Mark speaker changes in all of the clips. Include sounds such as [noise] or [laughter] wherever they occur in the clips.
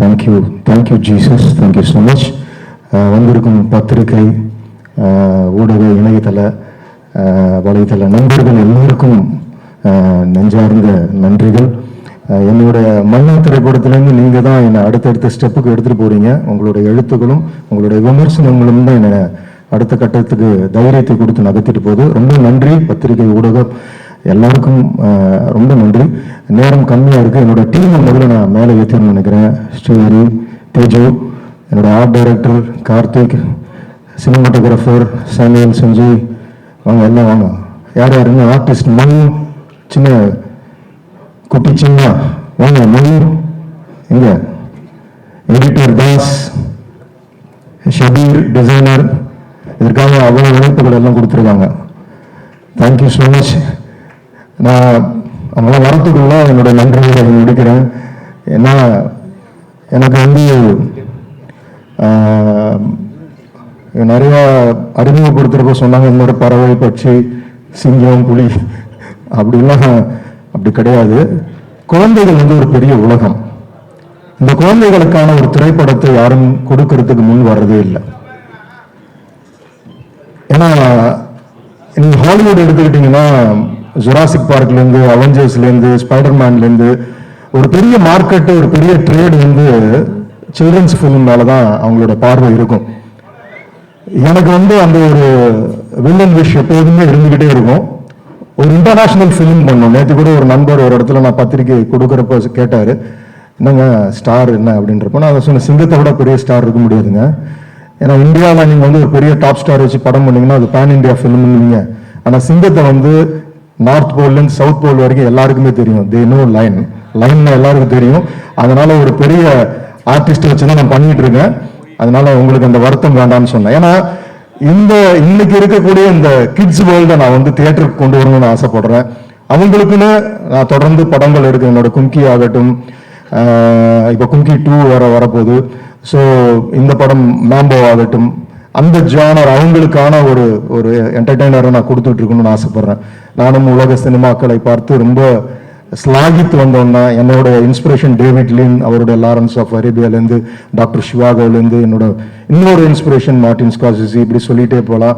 Speaker 1: Thank you thank you Jesus thank you so much வந்திருக்கும் பத்திரிகை uh, ஊடக இணையதள uh, வலைதள நண்பர்கள் எல்லோருக்கும் uh, நெஞ்சார்ந்த நன்றிகள். என்னுடைய மன்னா திரைப்படத்திலேருந்து நீங்கள் தான் என்னை அடுத்தடுத்த ஸ்டெப்புக்கு எடுத்துகிட்டு போறீங்க. உங்களுடைய எழுத்துக்களும் உங்களுடைய விமர்சனங்களும் தான் என்னை அடுத்த கட்டத்துக்கு தைரியத்தை கொடுத்து நகர்த்திட்டு போகுது. ரொம்ப நன்றி பத்திரிகை ஊடகம். எல்லாருக்கும் ரொம்ப நன்றி. நேரம் கம்மியாக இருக்குது என்னோட டீமை முதல்ல நான் மேலே ஏற்றணும்னு நினைக்கிறேன். ஸ்ரீஹரி தேஜு என்னோட ஆர்ட் டைரக்டர் கார்த்திக் சினிமாட்டோகிராஃபர் சாமியல் சஞ்சய் வாங்க எல்லாம் வாங்க. யார் யாருங்க? ஆர்டிஸ்ட் மணி சின்ன குட்டி சின்ன. வாங்க மணி. எங்க? எடிட்டர் தாஸ் ஷபீர் டிசைனர் இதற்காக அவ்வளோ இணைப்புகள் எல்லாம் கொடுத்துருக்காங்க. தேங்க்யூ ஸோ மச் நான் அவங்களாம் வரத்துக்குள்ள என்னோட நன்றிகளை முடிக்கிறேன். ஏன்னா எனக்கு வந்து நிறையா நிறைய அறிமுகப்படுத்துறப்ப சொன்னாங்க என்னோட பறவை பட்சி சிங்கம் புலி அப்படிலாம் அப்படி கிடையாது. குழந்தைகள் வந்து ஒரு பெரிய உலகம். இந்த குழந்தைகளுக்கான ஒரு திரைப்படத்தை யாரும் கொடுக்கறதுக்கு முன் வர்றதே இல்லை. ஏன்னா நீங்க ஹாலிவுட் எடுத்துக்கிட்டீங்கன்னா ஜுராசிக் பார்க்லேருந்து அவெஞ்சர்ஸ்லேருந்து ஸ்பைடர்மேன்லேருந்து ஒரு பெரிய மார்க்கெட்டு ஒரு பெரிய ட்ரேடு வந்து சில்ட்ரன்ஸ் ஃபிலிம்னால தான் அவங்களோட பார்வை இருக்கும். எனக்கு வந்து அந்த ஒரு வில்லன் விஷ் எப்போதுமே இருந்துகிட்டே இருக்கும். ஒரு இன்டர்நேஷ்னல் ஃபிலிம் பண்ணோம். நேற்று கூட ஒரு நண்பர் ஒரு இடத்துல நான் பத்திரிக்கை கொடுக்குறப்ப கேட்டார் என்னங்க ஸ்டார் என்ன? அப்படின்றப்போ நான் அதை சொன்ன சிங்கத்தை விட பெரிய ஸ்டார் இருக்க முடியாதுங்க. ஏன்னா இந்தியாவில் நீங்கள் வந்து ஒரு பெரிய டாப் ஸ்டார் வச்சு படம் பண்ணிங்கன்னா அது பேன் இந்தியா ஃபிலிம்னுவீங்க ஆனால் சிங்கத்தை வந்து நார்த் போல்லேருந்து சவுத் போல் வரைக்கும் எல்லாருக்குமே தெரியும். தே நோ லைன் லைன் எல்லாருக்கும் தெரியும். அதனால ஒரு பெரிய ஆர்டிஸ்ட் வச்சு தான் நான் பண்ணிட்டு இருக்கேன். அதனால உங்களுக்கு அந்த வருத்தம் வேண்டாம்னு சொன்னேன். ஏன்னா இந்த இன்னைக்கு இருக்கக்கூடிய இந்த கிட்ஸ் வேர்ல்டை நான் வந்து தியேட்டருக்கு கொண்டு வரணும்னு ஆசைப்படுறேன். அவங்களுக்குன்னு நான் தொடர்ந்து படங்கள் எடுக்க என்னோட கும்கி ஆகட்டும் இப்போ கும்கி டூ வர வரப்போகுது. ஸோ இந்த படம் மேம்போ ஆகட்டும் அந்த ஜானர் அவங்களுக்கான ஒரு ஒரு என்டர்டெய்னரை நான் கொடுத்துட்டு இருக்கணும்னு ஆசைப்படுறேன். நானும் உலக சினிமாக்களை பார்த்து ரொம்ப ஸ்லாகித்து வந்தோன்னா என்னோட இன்ஸ்பிரேஷன் டேவிட் லின் அவருடைய லாரன்ஸ் ஆஃப் அரேபியாலேருந்து டாக்டர் சிவாகோலேருந்து என்னோட இன்னொரு இன்ஸ்பிரேஷன் மார்டின் ஸ்காசிசி இப்படி சொல்லிட்டே போகலாம்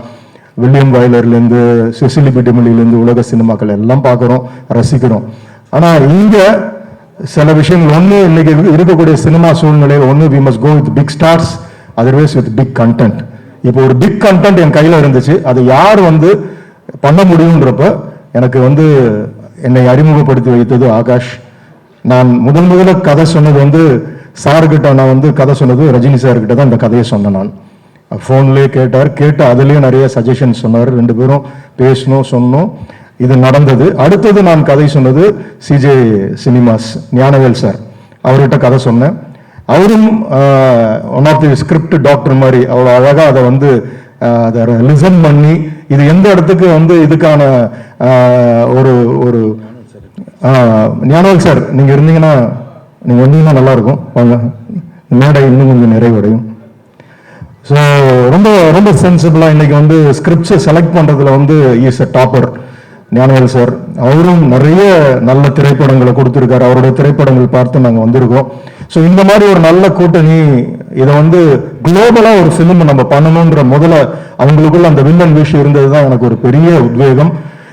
Speaker 1: வில்லியம் வைலர்லேருந்து செசிலி பிடிமொழியிலேருந்து உலக சினிமாக்கள் எல்லாம் பார்க்குறோம் ரசிக்கிறோம். ஆனால் இங்கே சில விஷயங்கள் ஒன்று இன்னைக்கு இருக்கக்கூடிய சினிமா சூழ்நிலையில் ஒன்று we must go with big stars otherwise with big content இப்போ ஒரு பிக் கண்டென்ட் என் கையில் இருந்துச்சு. அதை யார் வந்து பண்ண முடியுன்றப்ப எனக்கு வந்து என்னை அறிமுகப்படுத்தி வைத்தது ஆகாஷ். நான் முதன் முதல்ல கதை சொன்னது வந்து சார்கிட்ட நான் வந்து கதை சொன்னது ரஜினி சார்கிட்ட தான் இந்த கதையை சொன்னேன் நான். ஃபோன்லேயே கேட்டார். கேட்டு அதுலேயும் நிறைய சஜஷன் சொன்னார். ரெண்டு பேரும் பேசணும் சொன்னோம். இது நடந்தது. அடுத்தது நான் கதை சொன்னது சிஜே சினிமாஸ் ஞானவேல் சார். அவர்கிட்ட கதை சொன்னேன். அவரும் one of the script doctor மாதிரி அவ்வளோ அழகாக அதை வந்து அதை லிசன் பண்ணி இது எந்த இடத்துக்கு வந்து இதுக்கான ஒரு ஒரு ஆஹ், சார் நீங்கள் இருந்தீங்கன்னா நீங்கள் வந்தீங்கன்னா நல்லா இருக்கும் வாங்க. மேடை இன்னும் கொஞ்சம் நிறைவடையும். ஸோ ரொம்ப ரொம்ப சென்சிபிளாக இன்றைக்கி வந்து ஸ்கிரிப்ட்ஸை செலக்ட் பண்ணுறதுல வந்து is a topper Gnanavel sir அவரும் நிறைய நல்ல திரைப்படங்களை கொடுத்துருக்காரு. அவருடைய திரைப்படங்கள் பார்த்து நாங்கள் வந்திருக்கோம். ஸோ இந்த மாதிரி ஒரு நல்ல கூட்டணி இதை வந்து குளோபலாக ஒரு ஃபிலிம் நம்ம பண்ணணுன்ற முதல்ல அவங்களுக்குள்ள அந்த வில்லன் விஷயம் இருந்தது தான் எனக்கு ஒரு பெரிய உத்வேகம்.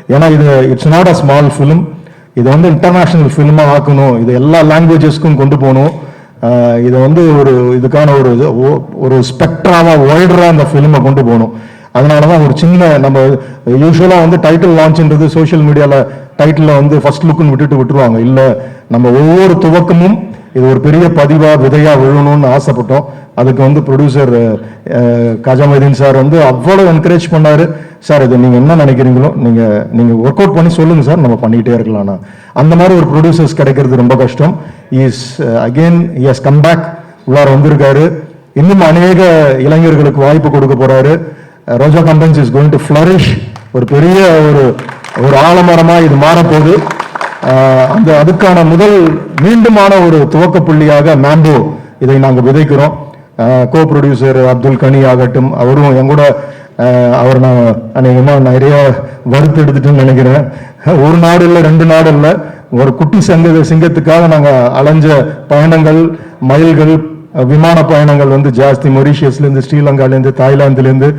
Speaker 1: ஏன்னா இது it's not a small film இதை வந்து இன்டர்நேஷ்னல் ஃபிலிமாக ஆக்கணும். இது எல்லா லாங்குவேஜஸ்க்கும் கொண்டு போகணும். இதை வந்து ஒரு இதுக்கான ஒரு இது- ஓ- ஒரு ஸ்பெக்ட்ராவாக ஒய்டரா அந்த ஃபிலிமை கொண்டு போகணும். அதனால தான் ஒரு சின்ன நம்ம யூஸ்வலாக வந்து டைட்டில் லான்ச்ன்றது சோஷியல் மீடியாவில் டைட்டில் வந்து ஃபர்ஸ்ட் லுக்குன்னு விட்டுட்டு விட்டுருவாங்க. இல்லை நம்ம ஒவ்வொரு துவக்கமும் இது ஒரு பெரிய பதிவாக விதையாக விழணும்னு ஆசைப்பட்டோம். அதுக்கு வந்து ப்ரொடியூசர் கஜாமதீன் சார் வந்து அவ்வளோ என்கரேஜ் பண்ணாரு. சார் இது நீங்கள் என்ன நினைக்கிறீங்களோ நீங்கள் நீங்கள் ஒர்க் அவுட் பண்ணி சொல்லுங்கள் சார் நம்ம பண்ணிகிட்டே இருக்கலாம்னா. அந்த மாதிரி ஒரு ப்ரொடியூசர்ஸ் கிடைக்கிறது ரொம்ப கஷ்டம். Is again is come back உள்ளார வந்திருக்காரு. இன்னும் அநேக இளைஞர்களுக்கு வாய்ப்பு கொடுக்க போகிறாரு Roja Combines is going to flourish ஒரு பெரிய ஒரு ஒரு ஆலமரமாக இது மாறப்போகுது. அந்த அதுக்கான முதல் மீண்டுமான ஒரு துவக்க புள்ளியாக மேம்போ இதை நாங்கள் விதைக்கிறோம். கோ ப்ரொடியூசர் அப்துல் கனி ஆகட்டும் அவரும் எங்கூட அவர் நான் அநேகமாக நிறைய வறுத்து எடுத்துட்டேன்னு நினைக்கிறேன். ஒரு நாடு இல்லை ரெண்டு நாடு இல்லை ஒரு குட்டி சங்க சிங்கத்துக்காக நாங்கள் அலைஞ்ச பயணங்கள் மயில்கள் விமான பயணங்கள் வந்து ஜாஸ்தி. மொரீஷியஸ்லேருந்து ஸ்ரீலங்காலேருந்து தாய்லாந்துலேருந்து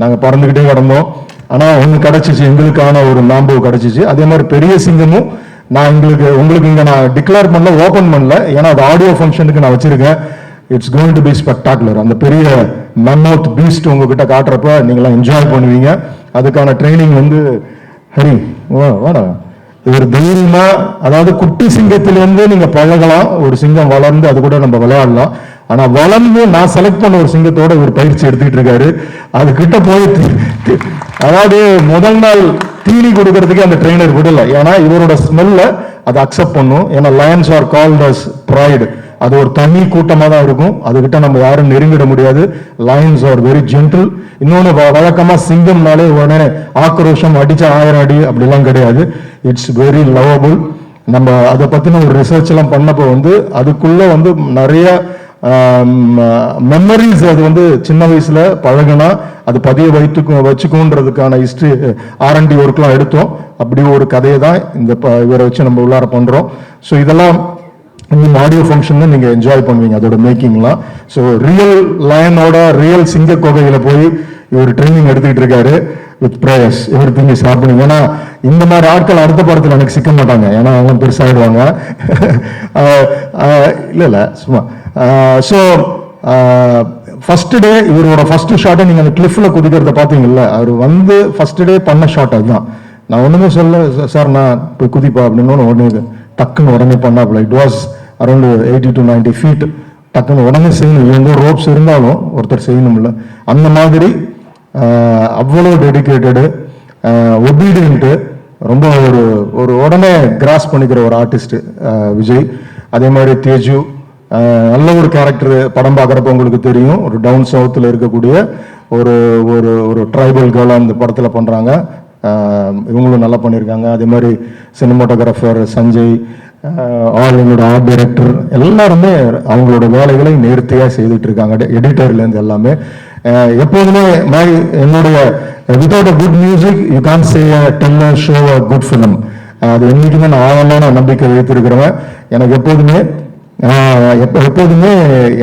Speaker 1: நாங்கள் பறந்துக்கிட்டே கிடந்தோம். ஆனால் ஒன்று கிடச்சிச்சு எங்களுக்கான ஒரு நாம்பு கிடச்சிச்சு. அதே மாதிரி பெரிய சிங்கமும் நான் எங்களுக்கு உங்களுக்கு இங்கே நான் டிக்ளேர் பண்ணல ஓப்பன் பண்ணல. ஏன்னா அது ஆடியோ ஃபங்க்ஷனுக்கு நான் வச்சிருக்கேன். It's going to be spectacular அந்த பெரிய மெம்மௌத் பீஸ்ட் உங்ககிட்ட காட்டுறப்ப நீங்களாம் என்ஜாய் பண்ணுவீங்க. அதுக்கான ட்ரைனிங் வந்து ஹரி வாடா. ஒரு தைரியமா அதாவது குட்டி சிங்கத்திலேருந்து நீங்க பழகலாம். ஒரு சிங்கம் வளர்ந்து அது கூட நம்ம விளையாடலாம். ஆனா வளர்ந்து நான் செலக்ட் பண்ண ஒரு சிங்கத்தோட இவர் பயிற்சி எடுத்துக்கிட்டு இருக்காரு. அது கிட்ட போய் அதாவது முதல் நாள் தீனி கொடுக்கறதுக்கு அந்த ட்ரெயினர் விடல. ஏன்னா இவரோட ஸ்மெல்ல அதை அக்செப்ட் பண்ணும். ஏன்னா lions are called as pride அது ஒரு தனி கூட்டமாக தான் இருக்கும். அதுகிட்ட நம்ம யாரும் நெருங்கிட முடியாது. லயன்ஸ் ஆர் வெரி ஜென்டில் இன்னொன்று வழக்கமாக சிங்கம்னாலே உடனே ஆக்ரோஷம் அடிச்ச ஆயிரம் அடி அப்படிலாம் கிடையாது. இட்ஸ் வெரி லவபுள் நம்ம அதை பற்றின ஒரு ரிசர்ச் எல்லாம் பண்ணப்போ வந்து அதுக்குள்ள வந்து நிறைய மெமரிஸ் அது வந்து சின்ன வயசில் பழகுனா அது பதிய வைத்துக்கும் வச்சுக்கோன்றதுக்கான ஹிஸ்ட்ரி ஆர்என்டி ஒர்க்லாம் எடுத்தோம். அப்படி ஒரு கதையை தான் இந்த ப- இவரை வச்சு நம்ம உள்ளார பண்ணுறோம் ஸோ இதெல்லாம் இந்த ஆடியோ ஃபங்க்ஷன் நீங்கள் என்ஜாய் பண்ணுவீங்க அதோட மேக்கிங்லாம் ஸோ ரியல் லயனோட ரியல் சிங்க கொகையில் போய் இவர் ட்ரைனிங் எடுத்துக்கிட்டு இருக்காரு. With prayers everything is happening ஏன்னா இந்த மாதிரி ஆட்கள் அடுத்த படத்தில் எனக்கு சிக்க மாட்டாங்க. ஏன்னா அவங்க பெருசாகிடுவாங்க இல்லை [laughs] இல்லை சும்மா. ஸோ ஃபர்ஸ்ட் டே இவரோட ஃபர்ஸ்ட் ஷாட்டை நீங்கள் அந்த கிளிஃபில் குதிக்கிறத பார்த்தீங்கல்ல அவர் வந்து ஃபர்ஸ்ட் டே பண்ண ஷாட் அதுதான். நான் ஒன்றுமே சொல்ல சார் நான் போய் குதிப்பா அப்படின்னு உடனே டக்குன்னு உடனே பண்ணாப்புல. It was around eighty to ninety feet டக்குன்னு உடனே செய்யணும் எந்த ரோப்ஸ் இருந்தாலும் ஒருத்தர் செய்யணும்ல. அந்த மாதிரி அவ்வளோ டெடிக்கேட்டடு ஒபீடியன்ட்டு ரொம்ப ஒரு ஒரு உடனே கிராஸ் பண்ணிக்கிற ஒரு ஆர்டிஸ்ட்டு விஜய். அதே மாதிரி தேஜு நல்ல ஒரு கேரக்டர் படம் பார்க்குறப்ப உங்களுக்கு தெரியும். ஒரு டவுன் சவுத்தில் இருக்கக்கூடிய ஒரு ஒரு ஒரு ட்ரைபல் கேர்ள் அந்த படத்தில் பண்ணுறாங்க இவங்களும் நல்லா பண்ணியிருக்காங்க. அதே மாதிரி சினிமாட்டோகிராஃபர் சஞ்சய் ஆல் என்னோட ஆர்ட் டைரக்டர் எல்லாருமே அவங்களோட வேலைகளை நேர்த்தியாக செய்துட்டு இருக்காங்க. எடிட்டர்லேருந்து எல்லாமே. எப்போதுமே my என்னுடைய without a good music you can't say a teller show a good film அது என்றைக்குமே நான் ஆழமான நம்பிக்கை வைத்திருக்கிறவன். எனக்கு எப்போதுமே எப்போ எப்போதுமே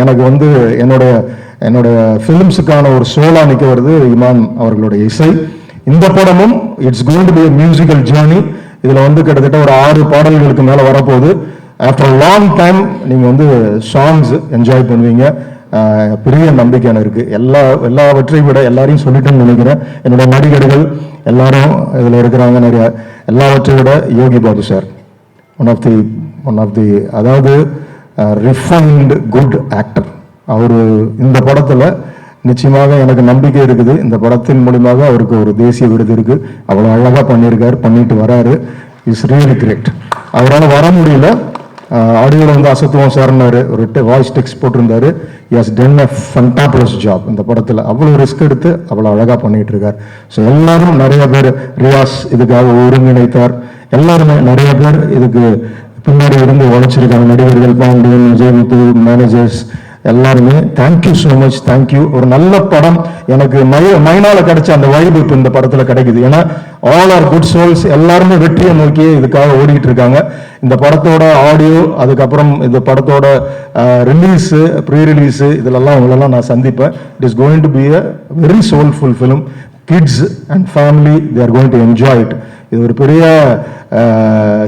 Speaker 1: எனக்கு வந்து என்னோட என்னோட ஃபிலிம்ஸுக்கான ஒரு சோலா நிற்க வருது இமான் அவர்களுடைய இசை. இந்த படமும் it's going to be musical journey இதில் வந்து கிட்டத்தட்ட ஒரு ஆறு பாடல்களுக்கு மேலே வரப்போகுது. ஆஃப்டர் லாங் டைம் நீங்கள் வந்து சாங்ஸ் என்ஜாய் பண்ணுவீங்க. பெரிய நம்பிக்கை எனக்கு எல்லா எல்லாவற்றையும் விட எல்லாரையும் சொல்லிட்டேன்னு நினைக்கிறேன். என்னோட நடிகர்கள் எல்லாரும் இதில் இருக்கிறாங்க நிறைய. எல்லாவற்றை விட Yogi Babu sir. One of the one of the அதாவது ரிஃபைன்டு குட் ஆக்டர் அவர் இந்த படத்தில் நிச்சயமாக எனக்கு நம்பிக்கை இருக்குது. இந்த படத்தின் மூலியமாக அவருக்கு ஒரு தேசிய விருது இருக்கு. அவ்வளோ அழகாக பண்ணியிருக்காரு பண்ணிட்டு வராரு. இஸ் ரியலி கிரேட் அவரால் வர முடியல. ஆடியோவில் வந்து அசத்துவம் சார்னாரு ஒரு வாய்ஸ் டெக்ஸ்ட் போட்டிருந்தாரு. Yes then a fantabulous job இந்த படத்தில். அவ்வளோ ரிஸ்க் எடுத்து அவ்வளோ அழகாக பண்ணிட்டு இருக்கார் ஸோ எல்லாரும் நிறைய பேர் ரியாஸ் இதுக்காக ஒருங்கிணைத்தார். எல்லாருமே நிறைய பேர் இதுக்கு பின்னாடி இருந்து உழைச்சிருக்காங்க. நடிகர்கள் பாண்டியன் விஜயமுத்து மேனேஜர்ஸ் எல்லாருமே thank you so much thank you ஒரு நல்ல படம். எனக்கு மை மைனால கிடைச்ச அந்த வைப் இப்போ இந்த படத்தில் கிடைக்குது. ஏன்னா ஆல் ஆர் குட் சோல்ஸ் எல்லாருமே வெற்றியை நோக்கி இதுக்காக ஓடிட்டு இருக்காங்க. இந்த படத்தோட ஆடியோ அதுக்கப்புறம் இந்த படத்தோட ரிலீஸு ப்ரீ ரிலீஸு இதிலெல்லாம் உங்களெல்லாம் நான் சந்திப்பேன். It is going to be a very soulful film kids and family they are going to enjoy it இது ஒரு பெரிய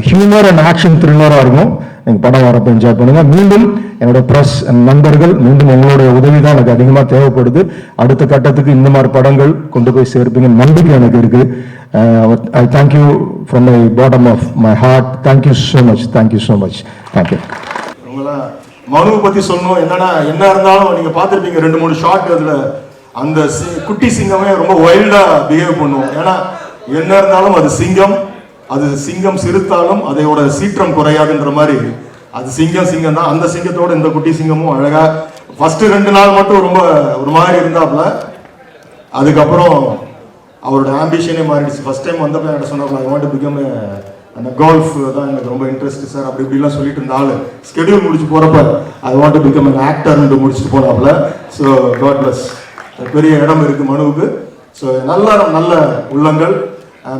Speaker 1: ஹியூமர் அண்ட் ஆக்ஷன் த்ரில்லராக இருக்கும். நீங்கள் படம் வரப்போ என்ஜாய் பண்ணுங்க. மீண்டும் என்னோட ப்ரெஸ் நண்பர்கள் மீண்டும் உங்களுடைய உதவி தான் எனக்கு அதிகமாக தேவைப்படுது. அடுத்த கட்டத்துக்கு இந்த மாதிரி படங்கள் கொண்டு போய் சேர்ப்பீங்க. நம்பிக்கை எனக்கு இருக்கு. I thank you from my bottom of my heart thank you so much thank you so much thank you
Speaker 2: மனுவை பத்தி சொல்லணும். என்னன்னா என்ன இருந்தாலும் நீங்க பார்த்துருப்பீங்க. ரெண்டு மூணு ஷார்ட் அதுல. அந்த சி- குட்டி சிங்கமே ரொம்ப வைல்டா பிஹேவ் பண்ணுவோம் ஏன்னா என்ன இருந்தாலும் அது சிங்கம். அது சிங்கம் சிறுத்தாலும் அதையோட சீற்றம் குறையாதுன்ற மாதிரி. அது சிங்கம் சிங்கம் தான் அந்த சிங்கத்தோட இந்த குட்டி சிங்கமும் அழகா ஃபர்ஸ்ட் ரெண்டு நாள் மட்டும் ரொம்ப ஒரு மாதிரி இருந்தாப்ல அதுக்கப்புறம் அவரோட ஆம்பிஷனே மாறிடுச்சு. ஃபர்ஸ்ட் டைம் வந்தப்ப என்கிட்ட சொன்னாப்ல ஐ வாண்ட் பிகம் அந்த கோல்ஃப் தான் எனக்கு ரொம்ப இன்ட்ரெஸ்ட் சார் அப்படி இப்படிலாம் சொல்லிட்டு இருந்த ஸ்கெடியூல் முடிச்சு போறப்ப ஐ வாண்ட் பிகம் அன் ஆக்டர்ன்ட்டு முடிச்சுட்டு போனாப்ல ஸோ காட் பிளஸ் பெரிய இடம் இருக்கு மனுவுக்கு. ஸோ நல்ல நல்ல உள்ளங்கள்.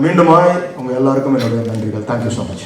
Speaker 2: மீண்டுமாய் உங்கள் எல்லாருக்கும் என்னுடைய நன்றிகள். Thank you so much